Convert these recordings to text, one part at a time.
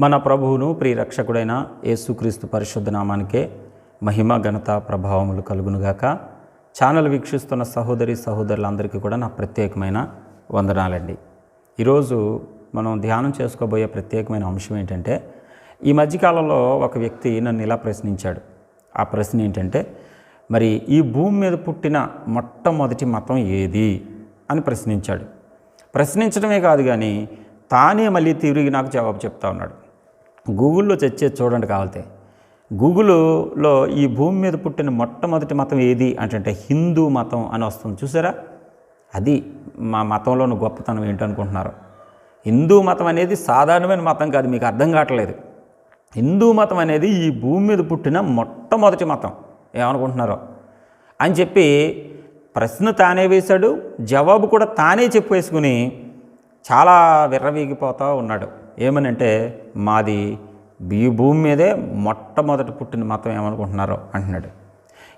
మన ప్రభువును ప్రియరక్షకుడైన యేసుక్రీస్తు పరిశుద్ధ నామానికే మహిమ ఘనత ప్రభావములు కలుగునుగాక. ఛానల్ వీక్షిస్తున్న సహోదరి సహోదరులందరికీ కూడా నా ప్రత్యేకమైన వందనాలండి. ఈరోజు మనం ధ్యానం చేసుకోబోయే ప్రత్యేకమైన అంశం ఏంటంటే ఈ మధ్యకాలంలో ఒక వ్యక్తి నన్ను ఇలా ప్రశ్నించాడు. ఆ ప్రశ్న ఏంటంటే మరి ఈ భూమి మీద పుట్టిన మొట్టమొదటి మతం ఏది? అని ప్రశ్నించాడు. ప్రశ్నించడమే కాదు కానీ తానే మళ్ళీ తిరిగి నాకు జవాబు చెప్తా ఉన్నాడు. గూగుల్లో చచ్చే చూడండి కావాలితే. గూగుల్లో ఈ భూమి మీద పుట్టిన మొట్టమొదటి మతం ఏది అంటే హిందూ మతం అని వస్తుంది. చూసారా? అది మా మతంలోని గొప్పతనం ఏంటనుకుంటున్నారు హిందూ మతం అనేది సాధారణమైన మతం కాదు మీకు అర్థం కావట్లేదు. హిందూ మతం అనేది ఈ భూమి మీద పుట్టిన మొట్టమొదటి మతం. ఏమనుకుంటున్నారో? అని చెప్పి ప్రశ్న తానే వేశాడు జవాబు కూడా తానే చెప్పేసుకుని చాలా విర్రవీగిపోతూ ఉన్నాడు. ఏమనంటే మాది ఈ భూమి మీదే మొట్టమొదటి పుట్టిన మతం ఏమనుకుంటున్నారో అంటున్నాడు.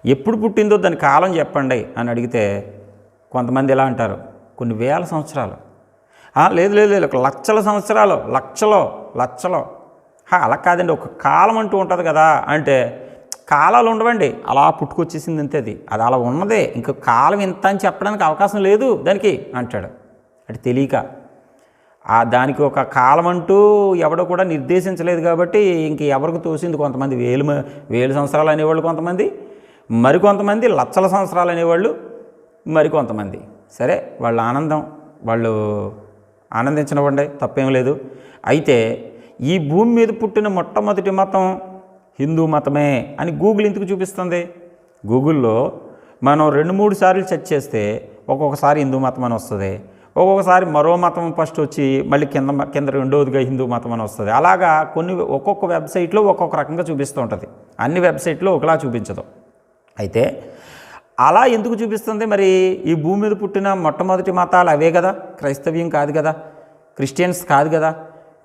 ఎప్పుడు పుట్టిందో దాని కాలం చెప్పండి అని అడిగితే కొంతమంది ఎలా అంటారు? కొన్ని వేల సంవత్సరాలు. లేదు లేదు లేదు ఒక లక్షల సంవత్సరాలు లక్షలో లక్షలో. "హా, అలా కాదండి ఒక కాలం అంటూ ఉంటుంది కదా అంటే కాలాలు ఉండవండి. అలా పుట్టుకొచ్చేసింది అంతే అది. అది అలా ఉన్నదే. ఇంకా కాలం ఇంత అని చెప్పడానికి అవకాశం లేదు దానికి అంటాడు. అంటే తెలియక. ఆ దానికి ఒక కాలం అంటూ ఎవడో కూడా నిర్దేశించలేదు కాబట్టి ఇంక ఎవరికి తోసింది కొంతమంది వేలు వేలు సంవత్సరాలు అనేవాళ్ళు కొంతమంది మరికొంతమంది లక్షల సంవత్సరాలు అనేవాళ్ళు మరికొంతమంది సరే వాళ్ళ ఆనందం వాళ్ళు ఆనందించనివ్వండి తప్పేం లేదు. అయితే ఈ భూమి మీద పుట్టిన మొట్టమొదటి మతం హిందూ మతమే అని గూగుల్ ఎందుకు చూపిస్తుంది? గూగుల్లో మనం రెండు మూడు సార్లు సెర్చ్ చేస్తే ఒక్కొక్కసారి హిందూ మతం అని వస్తుంది. ఒక్కొక్కసారి మరో మతం ఫస్ట్ వచ్చి మళ్ళీ కింద కింద రెండవదిగా హిందూ మతం అని వస్తుంది. అలాగా కొన్ని ఒక్కొక్క వెబ్సైట్లో ఒక్కొక్క రకంగా చూపిస్తూ ఉంటుంది. అన్ని వెబ్సైట్లో ఒకలా చూపించదు. అయితే అలా ఎందుకు చూపిస్తుంది? మరి ఈ భూమి మీద పుట్టిన మొట్టమొదటి మతాలు అవే కదా? క్రైస్తవ్యం కాదు కదా? క్రిస్టియన్స్ కాదు కదా?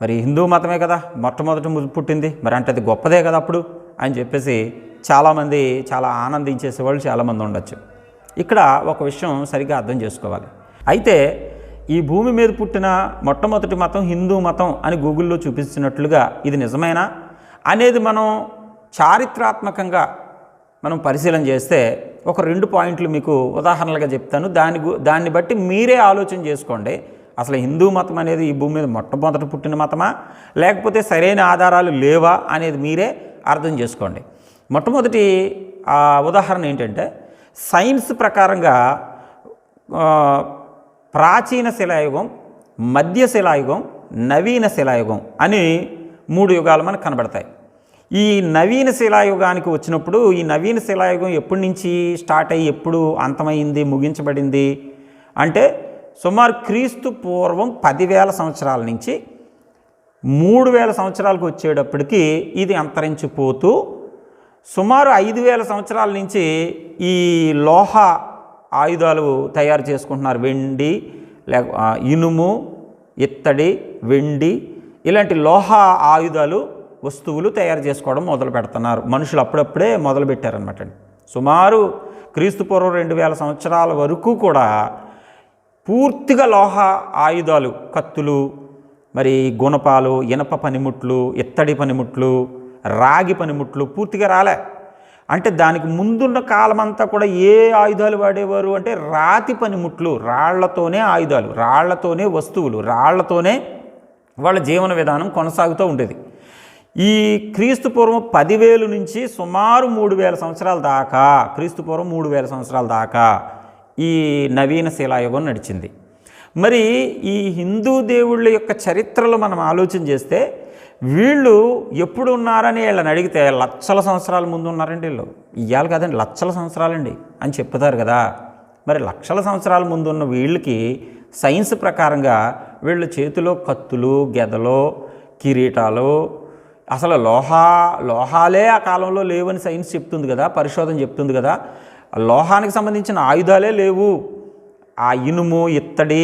మరి హిందూ మతమే కదా? మొట్టమొదటి పుట్టింది. మరి అంటే అది గొప్పదే కదా అప్పుడు? అని చెప్పేసి చాలామంది చాలా ఆనందించేసేవాళ్ళు చాలామంది ఉండొచ్చు. ఇక్కడ ఒక విషయం సరిగ్గా అర్థం చేసుకోవాలి. అయితే ఈ భూమి మీద పుట్టిన మొట్టమొదటి మతం హిందూ మతం అని గూగుల్లో చూపిస్తున్నట్లుగా ఇది నిజమేనా? అనేది మనం చారిత్రాత్మకంగా మనం పరిశీలన చేస్తే ఒక రెండు పాయింట్లు మీకు ఉదాహరణలుగా చెప్తాను. దాని దాన్ని బట్టి మీరే ఆలోచన చేసుకోండి. అసలు హిందూ మతం అనేది ఈ భూమి మీద మొట్టమొదట పుట్టిన మతమా? లేకపోతే సరైన ఆధారాలు లేవా అనేది మీరే అర్థం చేసుకోండి. మొట్టమొదటి ఉదాహరణ ఏంటంటే సైన్స్ ప్రకారంగా ప్రాచీన శిలాయుగం మధ్య శిలాయుగం నవీన శిలాయుగం అని మూడు యుగాలు మనకు కనబడతాయి. ఈ నవీన శిలాయుగానికి వచ్చినప్పుడు ఈ నవీన శిలాయుగం ఎప్పటి నుంచి స్టార్ట్ అయ్యి ఎప్పుడు అంతమైంది ముగించబడింది అంటే సుమారు క్రీస్తు పూర్వం పదివేల సంవత్సరాల నుంచి మూడు వేల సంవత్సరాలకు వచ్చేటప్పటికి ఇది అంతరించిపోతూ సుమారు ఐదు వేల సంవత్సరాల నుంచి ఈ లోహ ఆయుధాలు తయారు చేసుకుంటున్నారు. వెండి లేక ఇనుము ఇత్తడి వెండి ఇలాంటి లోహ ఆయుధాలు వస్తువులు తయారు చేసుకోవడం మొదలు పెడుతున్నారు. మనుషులు అప్పుడప్పుడే మొదలు పెట్టారనమాట సుమారు క్రీస్తు పూర్వం రెండు వేల సంవత్సరాల వరకు కూడా పూర్తిగా లోహ ఆయుధాలు కత్తులు మరి గుణపాలు ఇనప పనిముట్లు ఇత్తడి పనిముట్లు రాగి పనిముట్లు పూర్తిగా రాలే. అంటే దానికి ముందున్న కాలం అంతా కూడా ఏ ఆయుధాలు వాడేవారు? అంటే రాతి పనిముట్లు రాళ్ళతోనే ఆయుధాలు రాళ్ళతోనే వస్తువులు రాళ్ళతోనే వాళ్ళ జీవన విధానం కొనసాగుతూ ఉండేది. ఈ క్రీస్తు పూర్వం పదివేలు నుంచి సుమారు మూడు వేల సంవత్సరాల దాకా క్రీస్తు పూర్వం మూడు వేల సంవత్సరాల దాకా ఈ నవీన శిలాయుగం నడిచింది. మరి ఈ హిందూ దేవుళ్ళ యొక్క చరిత్రలో మనం ఆలోచన చేస్తే వీళ్ళు ఎప్పుడు ఉన్నారని వీళ్ళని అడిగితే లక్షల సంవత్సరాల ముందు ఉన్నారండి వీళ్ళు. ఇవాళ కాదండి లక్షల సంవత్సరాలండి అని చెప్తారు కదా. మరి లక్షల సంవత్సరాల ముందు ఉన్న వీళ్ళకి సైన్స్ ప్రకారంగా వీళ్ళ చేతిలో కత్తులు గెదలు కిరీటాలు అసలు లోహా లోహాలే ఆ కాలంలో లేవని సైన్స్ చెప్తుంది కదా పరిశోధన చెప్తుంది కదా. లోహానికి సంబంధించిన ఆయుధాలే లేవు. ఆ ఇనుము ఇత్తడి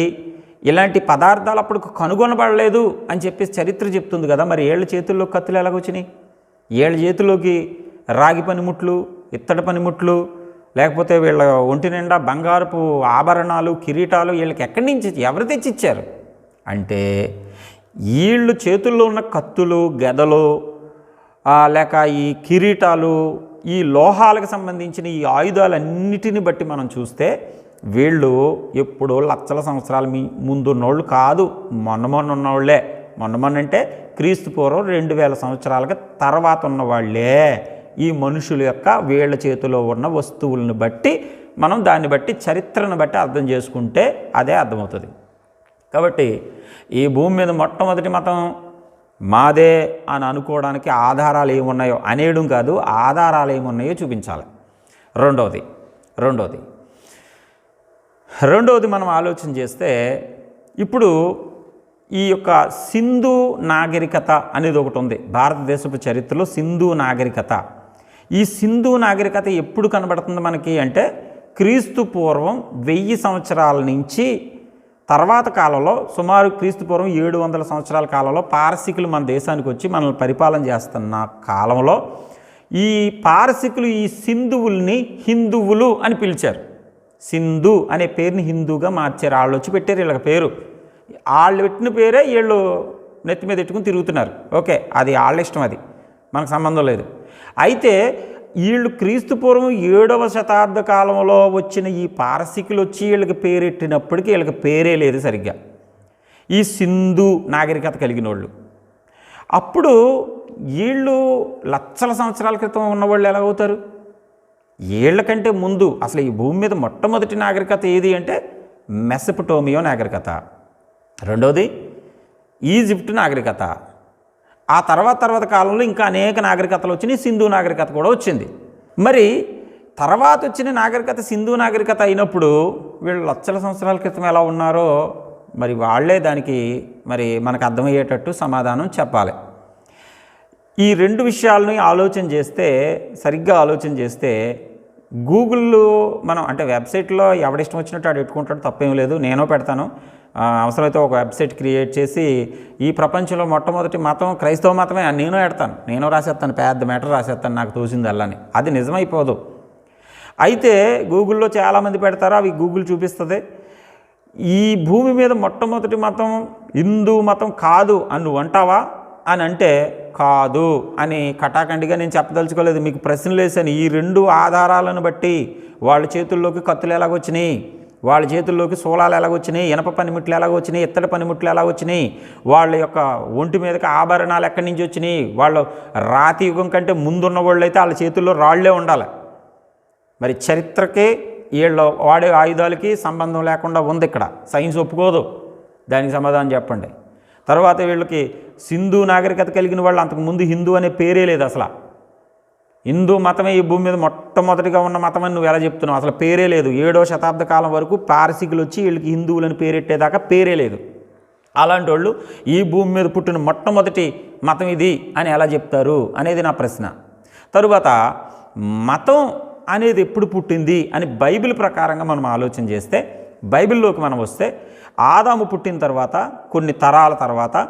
ఇలాంటి పదార్థాలు అప్పుడు కనుగొనబడలేదు అని చెప్పేసి చరిత్ర చెప్తుంది కదా. మరి ఏళ్ళ చేతుల్లో కత్తులు ఎలాగొచ్చినాయి? ఏళ్ళ చేతుల్లోకి రాగి పనిముట్లు ఇత్తడి పనిముట్లు లేకపోతే వీళ్ళ ఒంటి నిండా బంగారపు ఆభరణాలు కిరీటాలు వీళ్ళకి ఎక్కడి నుంచి ఎవరు తెచ్చిచ్చారు? అంటే వీళ్ళు చేతుల్లో ఉన్న కత్తులు గదలు లేక ఈ కిరీటాలు ఈ లోహాలకు సంబంధించిన ఈ ఆయుధాలన్నిటిని బట్టి మనం చూస్తే వీళ్ళు ఎప్పుడో లక్షల సంవత్సరాల మీ ముందున్నోళ్ళు కాదు. మొన్న మొన్న ఉన్నోళ్ళే మొన్న మొన్న అంటే క్రీస్తు పూర్వం రెండు వేల సంవత్సరాలకి తర్వాత ఉన్న వాళ్ళే ఈ మనుషుల యొక్క వీళ్ళ చేతిలో ఉన్న వస్తువులను బట్టి మనం దాన్ని బట్టి చరిత్రను బట్టి అర్థం చేసుకుంటే అదే అర్థమవుతుంది. కాబట్టి ఈ భూమి మీద మొట్టమొదటి మతం మాదే అని అనుకోవడానికి ఆధారాలు ఏమున్నాయో అనేయడం కాదు ఆధారాలు ఏమున్నాయో చూపించాలి. రెండవది రెండవది రెండవది మనం ఆలోచన చేస్తే ఇప్పుడు ఈ యొక్క సింధు నాగరికత అనేది ఒకటి ఉంది. భారతదేశపు చరిత్రలో సింధు నాగరికత. ఈ సింధు నాగరికత ఎప్పుడు కనబడుతుంది మనకి అంటే క్రీస్తు పూర్వం వెయ్యి సంవత్సరాల నుంచి తర్వాత కాలంలో సుమారు క్రీస్తు పూర్వం ఏడు వందల సంవత్సరాల కాలంలో పారసికులు మన దేశానికి వచ్చి మనల్ని పరిపాలన చేస్తున్న కాలంలో ఈ పారసికులు ఈ సింధువుల్ని హిందువులు అని పిలిచారు. సింధు అనే పేరుని హిందూగా మార్చారు. వాళ్ళు వచ్చి పెట్టారు వీళ్ళకి పేరు. వాళ్ళు పెట్టిన పేరే వీళ్ళు నెత్తి మీద పెట్టుకుని తిరుగుతున్నారు. ఓకే అది వాళ్ళ ఇష్టం అది. మనకు సంబంధం లేదు. అయితే వీళ్ళు క్రీస్తు పూర్వం ఏడవ శతాబ్ద కాలంలో వచ్చిన ఈ పారసికులు వచ్చి వీళ్ళకి పేరెట్టినప్పటికీ వీళ్ళకి పేరే లేదు సరిగ్గా. ఈ సింధు నాగరికత కలిగిన వాళ్ళు అప్పుడు వీళ్ళు లక్షల సంవత్సరాల క్రితం ఉన్నవాళ్ళు ఎలా అవుతారు ఏళ్ళకంటే ముందు అసలు ఈ భూమి మీద మొట్టమొదటి నాగరికత ఏది అంటే మెసపటోమియో నాగరికత. రెండోది ఈజిప్ట్ నాగరికత. ఆ తర్వాత తర్వాత కాలంలో ఇంకా అనేక నాగరికతలు వచ్చినాయి. సింధు నాగరికత కూడా వచ్చింది. మరి తర్వాత వచ్చిన నాగరికత సింధు నాగరికత అయినప్పుడు వీళ్ళు లక్షల సంవత్సరాల క్రితం ఎలా ఉన్నారో మరి వాళ్ళే దానికి మరి మనకు అర్థమయ్యేటట్టు సమాధానం చెప్పాలి. ఈ రెండు విషయాలని ఆలోచన చేస్తే సరిగ్గా ఆలోచన చేస్తే గూగుల్లో మనం అంటే వెబ్సైట్లో ఎవడిష్టం వచ్చినట్టు ఆడు పెట్టుకుంటాడు తప్పేం లేదు నేను పెడతాను. అవసరమైతే ఒక వెబ్సైట్ క్రియేట్ చేసి ఈ ప్రపంచంలో మొట్టమొదటి మతం క్రైస్తవ మతమే నేను పెడతాను. నేను రాసేస్తాను పెద్ద మ్యాటర్ రాసేస్తాను నాకు తోసింది అల్లని. అది నిజమైపోదు. అయితే గూగుల్లో చాలామంది పెడతారు అవి గూగుల్ చూపిస్తుంది. ఈ భూమి మీద మొట్టమొదటి మతం హిందూ మతం కాదు అని నువ్వు అంటావా? అని అంటే కాదు అని కటాకండిగా నేను చెప్పదలుచుకోలేదు. మీకు ప్రశ్నలు వేసాను ఈ రెండు ఆధారాలను బట్టి వాళ్ళ చేతుల్లోకి కత్తులు ఎలాగొచ్చినాయి? వాళ్ళ చేతుల్లోకి సోలాలు ఎలాగొచ్చినాయి? ఇనప పనిముట్లు ఎలాగొచ్చినాయి? ఇత్తడి పనిముట్లు ఎలాగొచ్చినాయి? వాళ్ళ యొక్క ఒంటి మీదకి ఆభరణాలు ఎక్కడి నుంచి వచ్చినాయి? వాళ్ళు రాతి యుగం కంటే ముందున్న వాళ్ళు అయితే వాళ్ళ చేతుల్లో రాళ్ళే ఉండాలి. మరి చరిత్రకి వీళ్ళ వాడే ఆయుధాలకి సంబంధం లేకుండా ఉంది ఇక్కడ. సైన్స్ ఒప్పుకోదు. దానికి సమాధానం చెప్పండి. తర్వాత వీళ్ళకి సింధు నాగరికత కలిగిన వాళ్ళు అంతకుముందు హిందూ అనే పేరే లేదు అసలు. హిందూ మతమే ఈ భూమి మీద మొట్టమొదటిగా ఉన్న మతం అని నువ్వు ఎలా చెప్తున్నావు? అసలు పేరే లేదు. ఏడో శతాబ్ద కాలం వరకు పార్సికులు వచ్చి వీళ్ళకి హిందువులని పేరెట్టేదాకా పేరే లేదు. అలాంటి వాళ్ళు ఈ భూమి మీద పుట్టిన మొట్టమొదటి మతం ఇది అని ఎలా చెప్తారు అనేది నా ప్రశ్న. తరువాత మతం అనేది ఎప్పుడు పుట్టింది అని బైబిల్ ప్రకారంగా మనం ఆలోచన చేస్తే బైబిల్లోకి మనం వస్తే ఆదాము పుట్టిన తర్వాత కొన్ని తరాల తర్వాత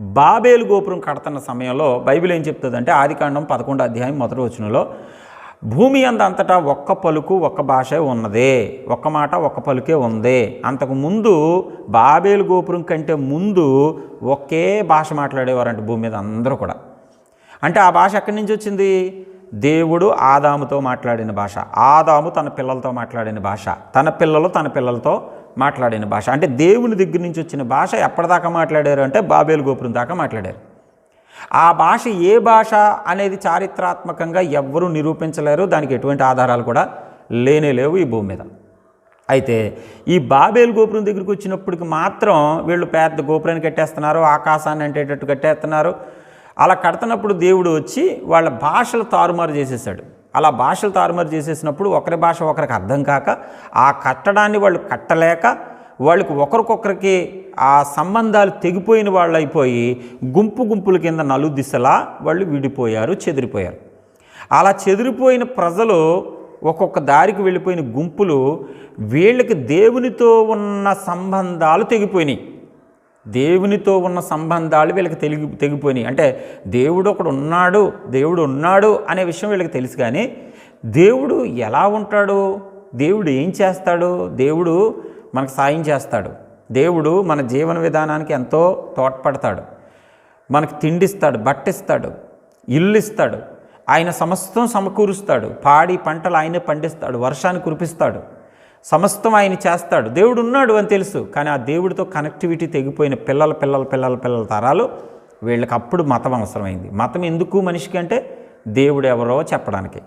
బాబేలు గోపురం కడుతున్న సమయంలో బైబిల్ ఏం చెప్తుందంటే ఆదికాండం పదకొండు అధ్యాయం మొదటి వచనంలో భూమి అందంతటా ఒక్క పలుకు ఒక్క భాష ఉన్నదే. ఒక్క మాట ఒక్క పలుకే ఉంది. అంతకు ముందు బాబేలు గోపురం కంటే ముందు ఒకే భాష మాట్లాడేవారంట భూమి మీద అందరూ కూడా. అంటే ఆ భాష ఎక్కడి నుంచి వచ్చింది? దేవుడు ఆదాముతో మాట్లాడిన భాష. ఆదాము తన పిల్లలతో మాట్లాడిన భాష. తన పిల్లలు తన పిల్లలతో మాట్లాడిన భాష. అంటే దేవుని దగ్గర నుంచి వచ్చిన భాష ఎప్పటిదాకా మాట్లాడారు అంటే బాబేలు గోపురం దాకా మాట్లాడారు. ఆ భాష ఏ భాష అనేది చారిత్రాత్మకంగా ఎవ్వరూ నిరూపించలేరు. దానికి ఎటువంటి ఆధారాలు కూడా లేనే లేవు ఈ భూమి మీద. అయితే ఈ బాబేలు గోపురం దగ్గరికి వచ్చినప్పటికి మాత్రం వీళ్ళు పెద్ద గోపురాన్ని కట్టేస్తున్నారు ఆకాశాన్ని అంటేటట్టు కట్టేస్తున్నారు. అలా కడుతున్నప్పుడు దేవుడు వచ్చి వాళ్ళ భాషలు తారుమారు చేసేసాడు. అలా భాషలు తారుమారు చేసేసినప్పుడు ఒకరి భాష ఒకరికి అర్థం కాక ఆ కట్టడాన్ని వాళ్ళు కట్టలేక వాళ్ళకి ఒకరికొకరికి ఆ సంబంధాలు తెగిపోయిన వాళ్ళు అయిపోయి గుంపు గుంపుల కింద నలు దిశలా వాళ్ళు విడిపోయారు చెదిరిపోయారు. అలా చెదిరిపోయిన ప్రజలు ఒక్కొక్క దారికి వెళ్ళిపోయిన గుంపులు వీళ్ళకి దేవునితో ఉన్న సంబంధాలు తెగిపోయినాయి. దేవునితో ఉన్న సంబంధాలు వీళ్ళకి తెలిగి తెగిపోయినాయి. అంటే దేవుడు ఒకడు ఉన్నాడు దేవుడు ఉన్నాడు అనే విషయం వీళ్ళకి తెలుసు కానీ దేవుడు ఎలా ఉంటాడు? దేవుడు ఏం చేస్తాడు? దేవుడు మనకు సాయం చేస్తాడు. దేవుడు మన జీవన విధానానికి ఎంతో తోడ్పడతాడు. మనకు తిండిస్తాడు బట్టిస్తాడు ఇల్లు ఇస్తాడు ఆయన సమస్తం సమకూరుస్తాడు. పాడి పంటలు ఆయనే పండిస్తాడు వర్షాన్ని కురిపిస్తాడు. సమస్తం ఆయన చేస్తాడు. దేవుడు ఉన్నాడు అని తెలుసు. కానీ ఆ దేవుడితో కనెక్టివిటీ తెగిపోయిన పిల్లల పిల్లల పిల్లల పిల్లల తరాలు వీళ్ళకి అప్పుడు మతం అవసరమైంది. మతం ఎందుకు మనిషికి అంటే దేవుడు ఎవరో చెప్పడానికి.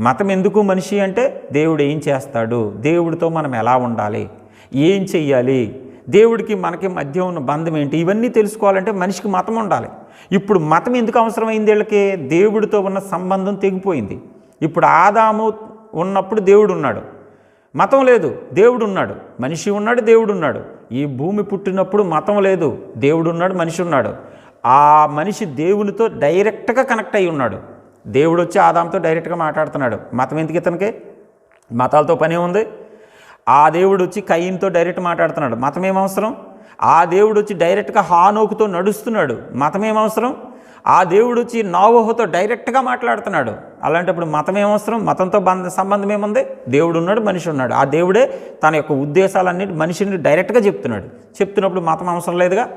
మతం ఎందుకు మనిషి అంటే దేవుడు ఏం చేస్తాడు? దేవుడితో మనం ఎలా ఉండాలి? ఏం చెయ్యాలి? దేవుడికి మనకి మధ్య ఉన్న బంధం ఏంటి? ఇవన్నీ తెలుసుకోవాలంటే మనిషికి మతం ఉండాలి. ఇప్పుడు మతం ఎందుకు అవసరమైంది వీళ్ళకి? దేవుడితో ఉన్న సంబంధం తెగిపోయింది. ఇప్పుడు ఆదాము ఉన్నప్పుడు దేవుడు ఉన్నాడు. మతం లేదు దేవుడు ఉన్నాడు మనిషి ఉన్నాడు దేవుడు ఉన్నాడు ఈ భూమి పుట్టినప్పుడు మతం లేదు దేవుడు ఉన్నాడు మనిషి ఉన్నాడు. ఆ మనిషి దేవునితో డైరెక్ట్గా కనెక్ట్ అయి ఉన్నాడు. దేవుడు వచ్చి ఆదాంతో డైరెక్ట్గా మాట్లాడుతున్నాడు. మతం ఎందుకు ఇతనికి? మతాలతో పని ఉంది. ఆ దేవుడు వచ్చి కయ్యంతో డైరెక్ట్ మాట్లాడుతున్నాడు. మతం ఏం అవసరం? ఆ దేవుడు వచ్చి డైరెక్ట్గా హానోకుతో నడుస్తున్నాడు. మతం ఏం అవసరం? ఆ దేవుడు వచ్చి నావోహతో డైరెక్ట్గా మాట్లాడుతున్నాడు. అలాంటప్పుడు మతం ఏమవసరం మతంతో బంధ సంబంధం ఏముంది? దేవుడు ఉన్నాడు మనిషి ఉన్నాడు. ఆ దేవుడే తన యొక్క ఉద్దేశాలన్నిటి మనిషిని డైరెక్ట్గా చెప్తున్నాడు. చెప్తున్నప్పుడు మతం అవసరం లేదుగా?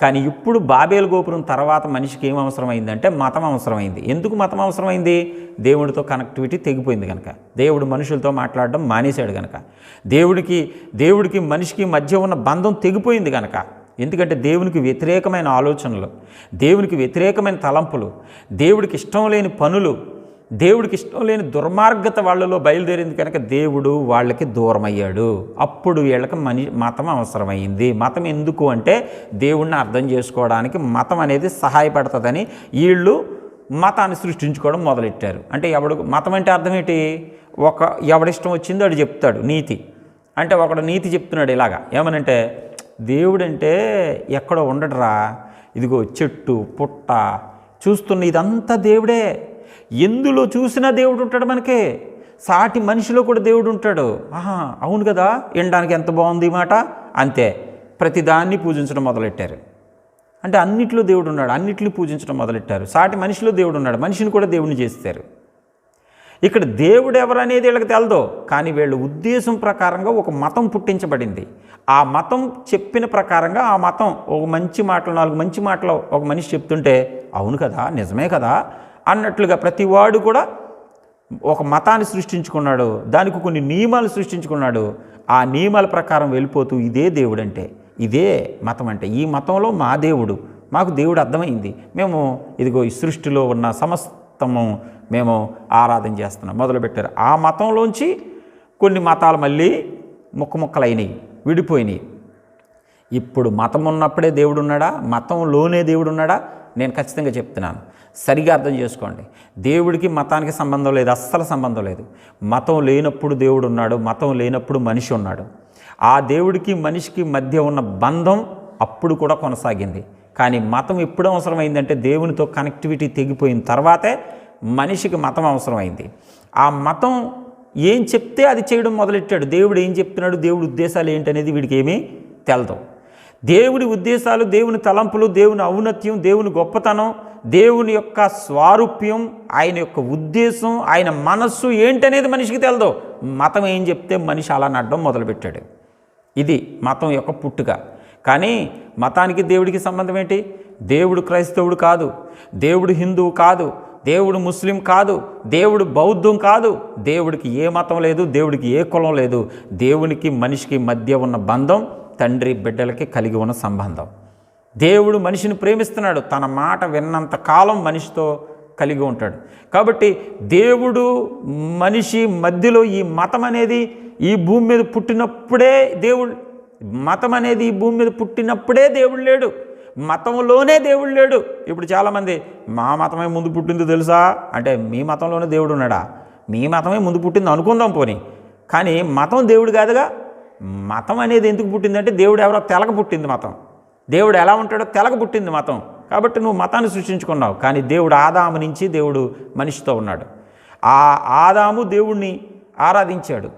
కానీ ఇప్పుడు బాబేల్ గోపురం తర్వాత మనిషికి ఏం అవసరమైందంటే మతం అవసరమైంది. ఎందుకు మతం అవసరమైంది? దేవుడితో కనెక్టివిటీ తెగిపోయింది కనుక దేవుడు మనుషులతో మాట్లాడడం మానేశాడు కనుక దేవుడికి దేవుడికి మనిషికి మధ్య ఉన్న బంధం తెగిపోయింది కనుక ఎందుకంటే దేవునికి వ్యతిరేకమైన ఆలోచనలు దేవునికి వ్యతిరేకమైన తలంపులు దేవుడికి ఇష్టం లేని పనులు దేవుడికి ఇష్టం లేని దుర్మార్గత వాళ్ళలో బయలుదేరింది కనుక దేవుడు వాళ్ళకి దూరమయ్యాడు. అప్పుడు వీళ్ళకి మని మతం అవసరమైంది. మతం ఎందుకు అంటే దేవుడిని అర్థం చేసుకోవడానికి మతం అనేది సహాయపడుతుందని వీళ్ళు మతాన్ని సృష్టించుకోవడం మొదలెట్టారు. అంటే ఎవడు మతం అంటే అర్థం ఏంటి? ఒక ఎవడిష్టం వచ్చిందో అడు చెప్తాడు నీతి. అంటే ఒకడు నీతి చెప్తున్నాడు ఇలాగా. ఏమనంటే దేవుడంటే ఎక్కడో ఉండడరా. ఇదిగో చెట్టు పుట్ట చూస్తున్న ఇదంతా దేవుడే. ఎందులో చూసినా దేవుడు ఉంటాడు మనకే. సాటి మనిషిలో కూడా దేవుడు ఉంటాడు. ఆహా అవును కదా వినడానికి ఎంత బాగుంది ఈ మాట? అంతే. ప్రతిదాన్ని పూజించడం మొదలెట్టారు. అంటే అన్నిట్లో దేవుడు ఉన్నాడు అన్నిట్లో పూజించడం మొదలెట్టారు. సాటి మనిషిలో దేవుడు ఉన్నాడు మనిషిని కూడా దేవుడిని చేస్తారు. ఇక్కడ దేవుడు ఎవరనేది వీళ్ళకి తెలదో. కానీ వీళ్ళ ఉద్దేశం ప్రకారంగా ఒక మతం పుట్టించబడింది. ఆ మతం చెప్పిన ప్రకారంగా ఆ మతం ఒక మంచి మాటలు నాలుగు మంచి మాటలు ఒక మనిషి చెప్తుంటే అవును కదా నిజమే కదా అన్నట్లుగా ప్రతివాడు కూడా ఒక మతాన్ని సృష్టించుకున్నాడు. దానికి కొన్ని నియమాలు సృష్టించుకున్నాడు. ఆ నియమాల ప్రకారం వెళ్ళిపోతూ ఇదే దేవుడు అంటే ఇదే మతం అంటే ఈ మతంలో మా దేవుడు మాకు దేవుడు అర్థమైంది. మేము ఇదిగో ఈ సృష్టిలో ఉన్న సమస్తము మేము ఆరాధన చేస్తున్నాం. మొదలుపెట్టారు. ఆ మతంలోంచి కొన్ని మతాలు మళ్ళీ ముక్క ముక్కలైనవి విడిపోయినాయి. ఇప్పుడు మతం ఉన్నప్పుడే దేవుడు ఉన్నాడా మతంలోనే దేవుడు ఉన్నాడా నేను ఖచ్చితంగా చెప్తున్నాను. సరిగా అర్థం చేసుకోండి. దేవుడికి మతానికి సంబంధం లేదు అస్సలు సంబంధం లేదు. మతం లేనప్పుడు దేవుడు ఉన్నాడు మతం లేనప్పుడు మనిషి ఉన్నాడు. ఆ దేవుడికి మనిషికి మధ్య ఉన్న బంధం అప్పుడు కూడా కొనసాగింది. కానీ మతం ఎప్పుడు అవసరమైందంటే దేవునితో కనెక్టివిటీ తెగిపోయిన తర్వాతే మనిషికి మతం అవసరమైంది. ఆ మతం ఏం చెప్తే అది చేయడం మొదలెట్టాడు. దేవుడు ఏం చెప్తున్నాడు దేవుడి ఉద్దేశాలు ఏంటనేది వీడికి ఏమీ తెలదు. దేవుడి ఉద్దేశాలు దేవుని తలంపులు దేవుని ఔన్నత్యం దేవుని గొప్పతనం దేవుని యొక్క స్వారూప్యం ఆయన యొక్క ఉద్దేశం ఆయన మనస్సు ఏంటనేది మనిషికి తెలదు. మతం ఏం చెప్తే మనిషి అలా నడడం మొదలుపెట్టాడు. ఇది మతం యొక్క పుట్టుక. కానీ మతానికి దేవుడికి సంబంధం ఏంటి? దేవుడు క్రైస్తవుడు కాదు. దేవుడు హిందువు కాదు. దేవుడు ముస్లిం కాదు. దేవుడు బౌద్ధం కాదు. దేవుడికి ఏ మతం లేదు. దేవుడికి ఏ కులం లేదు. దేవునికి మనిషికి మధ్య ఉన్న బంధం తండ్రి బిడ్డలకి కలిగి ఉన్న సంబంధం. దేవుడు మనిషిని ప్రేమిస్తున్నాడు. తన మాట విన్నంత కాలం మనిషితో కలిగి ఉంటాడు. కాబట్టి దేవుడు మనిషి మధ్యలో ఈ మతం అనేది ఈ భూమి మీద పుట్టినప్పుడే దేవుడు మతం అనేది ఈ భూమి మీద పుట్టినప్పుడే దేవుడు లేడు. మతంలోనే దేవుడు లేడు. ఇప్పుడు చాలామంది మా మతమే ముందు పుట్టింది తెలుసా? అంటే మీ మతంలోనే దేవుడు ఉన్నాడా? మీ మతమే ముందు పుట్టింది అనుకుందాం పోని. కానీ మతం దేవుడు కాదుగా. మతం అనేది ఎందుకు పుట్టిందంటే దేవుడు ఎవరో తెలక పుట్టింది మతం. దేవుడు ఎలా ఉంటాడో తెలక పుట్టింది మతం. కాబట్టి నువ్వు మతాన్ని సృష్టించుకున్నావు. కానీ దేవుడు ఆదాము నుంచి దేవుడు మనిషితో ఉన్నాడు. ఆ ఆదాము దేవుణ్ణి ఆరాధించాడు.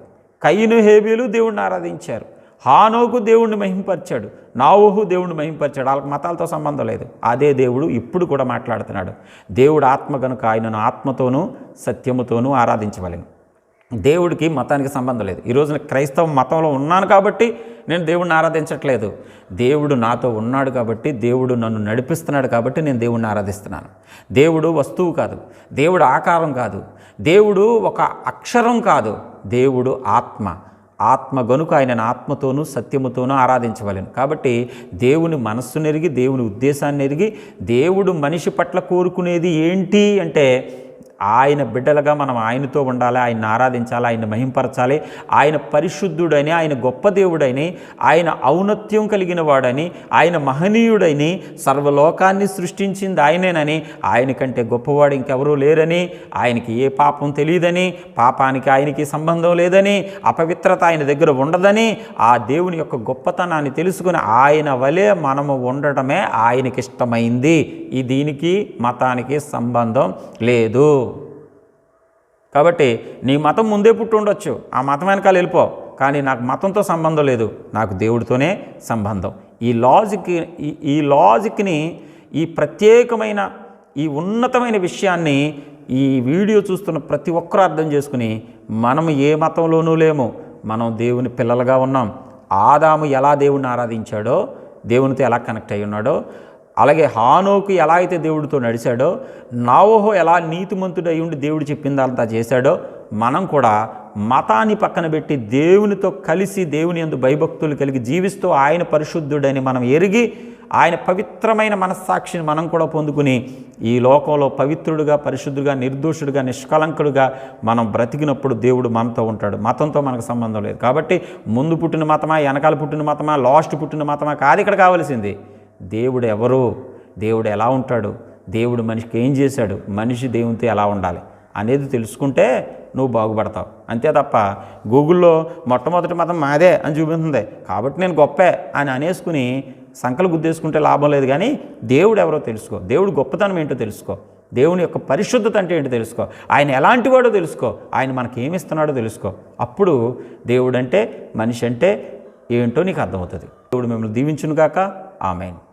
కయ్యను హేబీలు దేవుణ్ణి ఆరాధించారు. హానోకు దేవుణ్ణి మహింపరిచాడు నావోహు దేవుణ్ణి మహింపరిచాడు. వాళ్ళకి మతాలతో సంబంధం లేదు. అదే దేవుడు ఇప్పుడు కూడా మాట్లాడుతున్నాడు. దేవుడు ఆత్మ కనుక ఆయనను ఆత్మతోనూ సత్యముతోనూ ఆరాధించవలను. దేవుడికి మతానికి సంబంధం లేదు. ఈ రోజున క్రైస్తవ మతంలో ఉన్నాను కాబట్టి నేను దేవుడిని ఆరాధించట్లేదు. దేవుడు నాతో ఉన్నాడు కాబట్టి దేవుడు నన్ను నడిపిస్తున్నాడు కాబట్టి నేను దేవుడిని ఆరాధిస్తున్నాను. దేవుడు వస్తువు కాదు. దేవుడు ఆకారం కాదు. దేవుడు ఒక అక్షరం కాదు. దేవుడు ఆత్మ. ఆత్మ గనుక ఆయనను ఆత్మతోనూ సత్యముతోనూ ఆరాధించవలను. కాబట్టి దేవుని మనస్సును ఎరిగి దేవుని ఉద్దేశాన్ని ఎరిగి దేవుడు మనిషి పట్ల కోరుకునేది ఏంటి అంటే ఆయన బిడ్డలుగా మనం ఆయనతో ఉండాలి ఆయన్ని ఆరాధించాలి ఆయన మహింపరచాలి. ఆయన పరిశుద్ధుడని ఆయన గొప్ప దేవుడని ఆయన ఔన్నత్యం కలిగిన వాడని ఆయన మహనీయుడని సర్వలోకాన్ని సృష్టించింది ఆయనేనని ఆయన కంటే గొప్పవాడు ఇంకెవరూ లేరని ఆయనకి ఏ పాపం తెలియదని పాపానికి ఆయనకి సంబంధం లేదని అపవిత్రత ఆయన దగ్గర ఉండదని ఆ దేవుని యొక్క గొప్పతనాన్ని తెలుసుకుని ఆయన వలె మనము ఉండటమే ఆయనకి ఇష్టమైంది ఈ దీనికి మతానికి సంబంధం లేదు. కాబట్టి నీ మతం ముందే పుట్టి ఉండొచ్చు ఆ మతం వెనకాల వెళ్ళిపో. కానీ నాకు మతంతో సంబంధం లేదు. నాకు దేవుడితోనే సంబంధం. ఈ లాజిక్ ఈ- ఈ లాజిక్ని ఈ ప్రత్యేకమైన ఈ ఉన్నతమైన విషయాన్ని ఈ వీడియో చూస్తున్న ప్రతి ఒక్కరూ అర్థం చేసుకుని మనం ఏ మతంలోనూ లేము. మనం దేవుని పిల్లలుగా ఉన్నాం. ఆదాము ఎలా దేవుడిని ఆరాధించాడో దేవునితో ఎలా కనెక్ట్ అయి ఉన్నాడో అలాగే హానోకు ఎలా అయితే దేవుడితో నడిచాడో నావోహో ఎలా నీతిమంతుడై ఉండి దేవుడు చెప్పిందంతా చేశాడో మనం కూడా మతాన్ని పక్కన పెట్టి దేవునితో కలిసి దేవుని యందు భయభక్తులు కలిగి జీవిస్తూ ఆయన పరిశుద్ధుడని మనం ఎరిగి ఆయన పవిత్రమైన మనస్సాక్షిని మనం కూడా పొందుకుని ఈ లోకంలో పవిత్రుడుగా పరిశుద్ధుడుగా నిర్దోషుడుగా నిష్కలంకుడుగా మనం బ్రతికినప్పుడు దేవుడు మనతో ఉంటాడు. మతంతో మనకు సంబంధం లేదు. కాబట్టి ముందు పుట్టిన మతమా వెనకాల పుట్టిన మతమా లాస్ట్ పుట్టిన మతమా కాదు ఇక్కడ కావాల్సింది. దేవుడు ఎవరు? దేవుడు ఎలా ఉంటాడు? దేవుడు మనిషికి ఏం చేశాడు? మనిషి దేవునితో ఎలా ఉండాలి అనేది తెలుసుకుంటే నువ్వు బాగుపడతావు. అంతే తప్ప గూగుల్లో మొట్టమొదటి మతం మాదే అని చూపిస్తుంది. కాబట్టి నేను గొప్పే అని అనేసుకుని సంకలు గుద్దేసుకుంటే లాభం లేదు కానీ దేవుడు ఎవరో తెలుసుకో. దేవుడు గొప్పతనం ఏంటో తెలుసుకో. దేవుని యొక్క పరిశుద్ధత అంటే ఏంటో తెలుసుకో. ఆయన ఎలాంటి వాడో తెలుసుకో. ఆయన మనకి ఏమి ఇస్తున్నాడో తెలుసుకో. అప్పుడు దేవుడు అంటే మనిషి అంటే ఏంటో నీకు అర్థమవుతుంది. దేవుడు మిమ్మల్ని దీవించునుగాక ఆమెను.